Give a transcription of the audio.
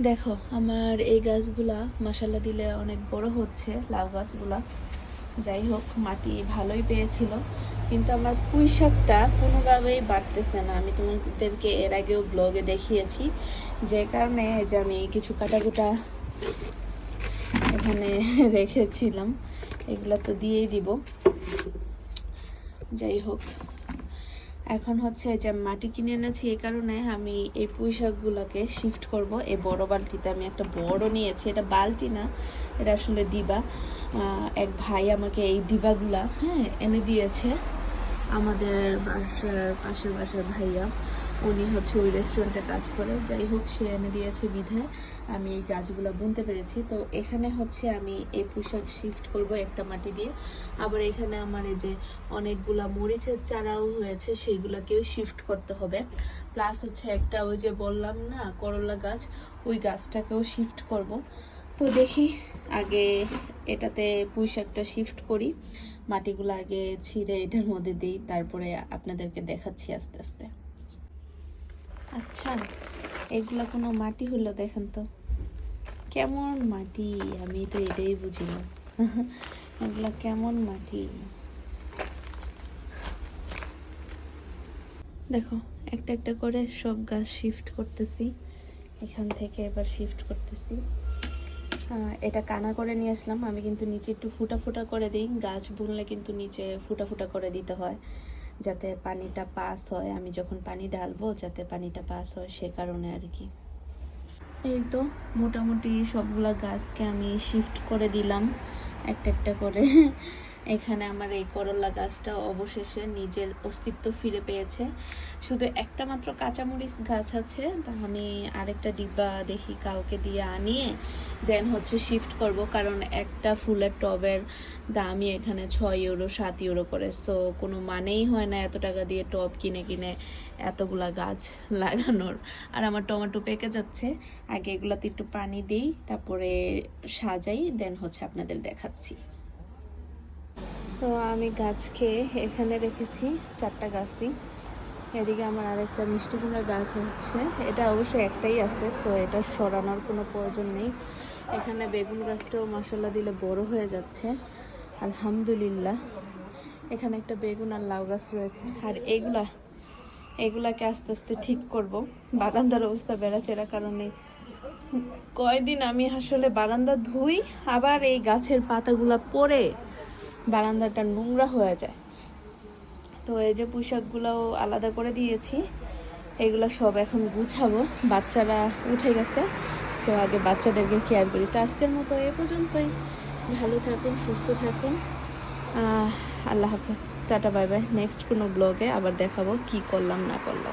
দেখো, আমার এই গাছগুলা মশালা দিলে অনেক বড় হচ্ছে, লাউ গাছগুলা। যাই হোক, মাটি ভালোই পেয়েছিল, কিন্তু আমার পুঁই শাকটা কোনোভাবেই বাড়তেছে না। আমি তোমাদেরকে এর আগেও ব্লগে দেখিয়েছি, যে কারণে যে আমি কিছু কাটাকুটা এখানে রেখেছিলাম, এগুলো তো দিয়েই দিব। যাই হোক। এখন হচ্ছে যে মাটি কিনে এনেছি এই কারণে আমি এই পুঁইশাকগুলোকে শিফট করব। এই বড় বালতিতে আমি একটা বড় নিয়েছি। এটা বালতি না, এটা আসলে ডিবা এক ভাই আমাকে এই ডিবাগুলা হ্যাঁ এনে দিয়েছে। আমাদের বাসার পাশের বাসার ভাইয়া। উনি হচ্ছে ওই রেস্টুরেন্টে কাজ করে। যাই হোক, সে এনে দিয়েছে বিধায়। আমি এই গাছগুলো বুনতে পেরেছি। তো এখানে হচ্ছে আমি এই পোশাক শিফট করব একটা মাটি দিয়ে। আবার এখানে আমার এই যে অনেকগুলা মরিচের চারাও হয়েছে, সেইগুলোকেও শিফট করতে হবে। প্লাস হচ্ছে একটা ওই যে বললাম না, করলা গাছ, ওই গাছটাকেও শিফট করব। তো দেখি আগে এটাতে পুঁই শাকটা শিফট করি। মাটিগুলো আগে ছিঁড়ে এটার মধ্যে দিই, তারপরে আপনাদেরকে দেখাচ্ছি আস্তে আস্তে। আচ্ছা এগুলা কোনো মাটি হলো দেখেন তো। কেমন মাটি? আমি তো এটাই বুঝি না। এগুলা কেমন মাটি? দেখো, একটা একটা করে সব গাছ শিফট করতেছি। এখান থেকে এবার শিফট করতেছি। এটা কানা করে নিয়ে আসলাম। আমি কিন্তু নিচে একটু ফুটা ফুটা করে দিই। গাছ বুনলে কিন্তু নিচে ফুটা ফুটা করে দিতে হয়। যাতে পানিটা পাস হয়, আমি যখন পানি ঢালবো যাতে পানিটা পাস হয় সে কারণে আর কি। এই তো মোটামুটি সবগুলা গাছকে আমি শিফট করে দিলাম, একটা একটা করে। এখানে আমার এই করলা গাছটা অবশেষে নিজের অস্তিত্ব ফিরে পেয়েছে। শুধু একটা মাত্র কাঁচামরিচ গাছ আছে, তা আমি আরেকটা ডিব্বা দেখি কাউকে দিয়ে আনিয়ে দেন হচ্ছে শিফট করব, কারণ একটা ফুলের টবের দামই এখানে ছয় ইউরো সাত ইউরো করে। সো কোনো মানেই হয় না এত টাকা দিয়ে টব কিনে কিনে এতগুলা গাছ লাগানোর। আর আমার টমেটো পেকে যাচ্ছে, আগে এগুলাতে একটু পানি দিই, তারপরে সাজাই দেন হচ্ছে আপনাদের দেখাচ্ছি। তো আমি গাছকে এখানে রেখেছি চারটা গাছই। এদিকে আমার আরেকটা মিষ্টি কুমড়ার গাছ হচ্ছে। এটা অবশ্যই একটাই আছে সো এটা সরানোর কোনো প্রয়োজন নেই। এখানে বেগুন গাছটাও মশলা দিলে বড় হয়ে যাচ্ছে। আলহামদুলিল্লাহ। এখানে একটা বেগুন আর লাউ গাছ রয়েছে। আর এগুলা, এগুলাকে আস্তে আস্তে ঠিক করব। বারান্দার অবস্থা বেড়াচেরা কারণে। কয়দিন আমি আসলে বারান্দা ধুই, আবার এই গাছের পাতাগুলা পড়ে। বারান্দাটা নোংরা হয়ে যায়। তো এই যে পোশাকগুলোও আলাদা করে দিয়েছি। এগুলো সব এখন গুছাবো। বাচ্চারা উঠে গেছে তো আগে বাচ্চাদেরকে কেয়ার করি। তো আজকের মতো এ পর্যন্তই। ভালো থাকুন, সুস্থ থাকুন। আল্লাহ হাফেজ। Tata, bye bye. নেক্সট কোনো ব্লগে আবার দেখাবো কি করলাম, না করলাম।